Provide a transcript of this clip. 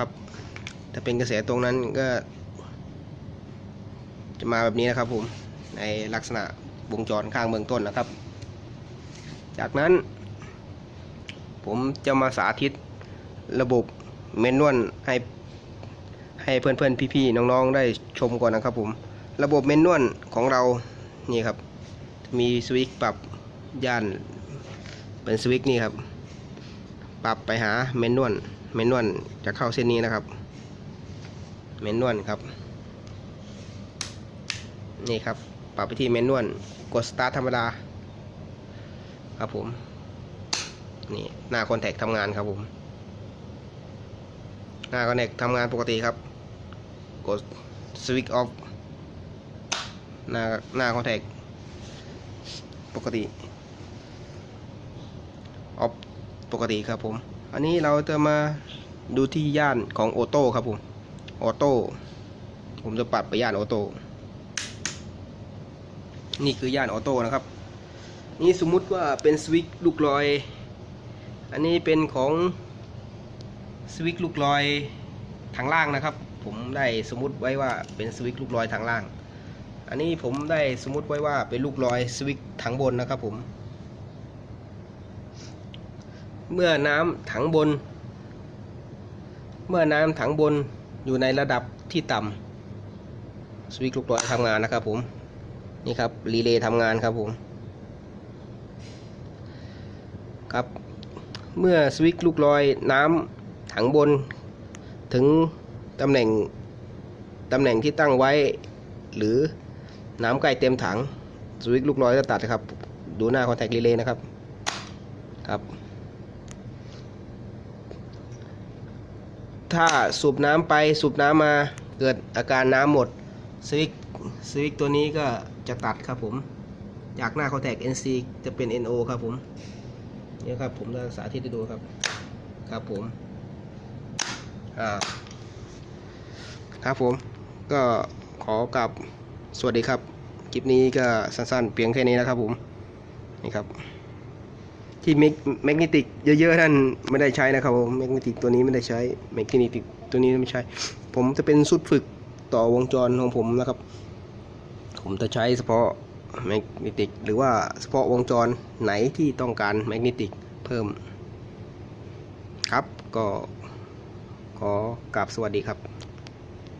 ครับ ถ้าเป็นกระแสตรงนั้นก็ จะมาแบบนี้นะครับผมในลักษณะวงจรข้างเบื้องต้นนะครับ จากนั้น ผมจะมาสาธิตระบบเมนนวลให้ให้เพื่อนๆพี่ๆน้องๆ ได้ชมก่อนนะครับ ผม ระบบเมนนวลของเรานี่ครับ มีสวิตช์ปรับย่านเป็นสวิตช์นี่ครับ ปรับไปหาเมนนวล เมนนวลจะเข้าเส้นนี้นะครับ เมนนวลครับ นี่ครับ ปรับไปที่เมนนวลกดสตาร์ทธรรมดา ครับผม นี่หน้าคอนแทคทำงานครับผม หน้าคอนแทคทำงานปกติครับ กดสวิตช์ออฟหน้าหน้าคอนแทคปกติออฟปกติครับผม อันนี้เราจะมาดูที่ย่านของออโต้ครับผมออโต้ผมจะปรับไปย่านออโต้นี่คือย่านออโต้นะครับ นี่สมมุติว่าเป็นสวิตช์ลูกลอย อันนี้เป็นของสวิตช์ลูกลอยทางล่างนะครับ ผมได้สมมุติไว้ว่าเป็นสวิตช์ลูกลอยทางล่าง อันนี้ผมได้สมมุติไว้ว่าเป็นลูกลอยสวิตช์ทางบนนะครับผม เมื่อน้ำถังบน เมื่อน้ำถังบนอยู่ในระดับที่ต่ำสวิตช์ลูกลอยทำงานนะครับผม นี่ครับรีเลย์ทำงานครับผม ครับ เมื่อสวิตช์ลูกลอยน้ำถังบน ถึงตำแหน่งตำแหน่งที่ตั้งไว้ หรือน้ำใกล้เต็มถังสวิตช์ลูกลอยจะตัดครับ ดูหน้าคอนแทครีเลย์นะครับครับ ถ้าสูบน้ำไปสูบน้ำมาเกิดอาการน้ำหมดสวิตสวิตตัวนี้ก็จะตัดครับผม จากหน้าคอนแทค NC จะเป็น NO ครับผมนี่ครับผมจะสาธิตให้ดูครับครับผมอ่าครับผมก็ขอกลับสวัสดีครับ คลิปนี้ก็สั้นๆ เพียงแค่นี้นะครับผม นี่ครับ ที่แมกแมกเนติกเยอะๆนั่นไม่ได้ใช้นะครับผมแมกเนติกตัวนี้ไม่ได้ใช้แมกเนติกตัวนี้ไม่ใช้ ผมจะเป็นสุดฝึกต่อวงจรของผมนะครับ ผมจะใช้เฉพาะแมกเนติกหรือว่าเฉพาะวงจรไหนที่ต้องการแมกเนติกเพิ่มครับก็ขอกราบสวัสดีครับ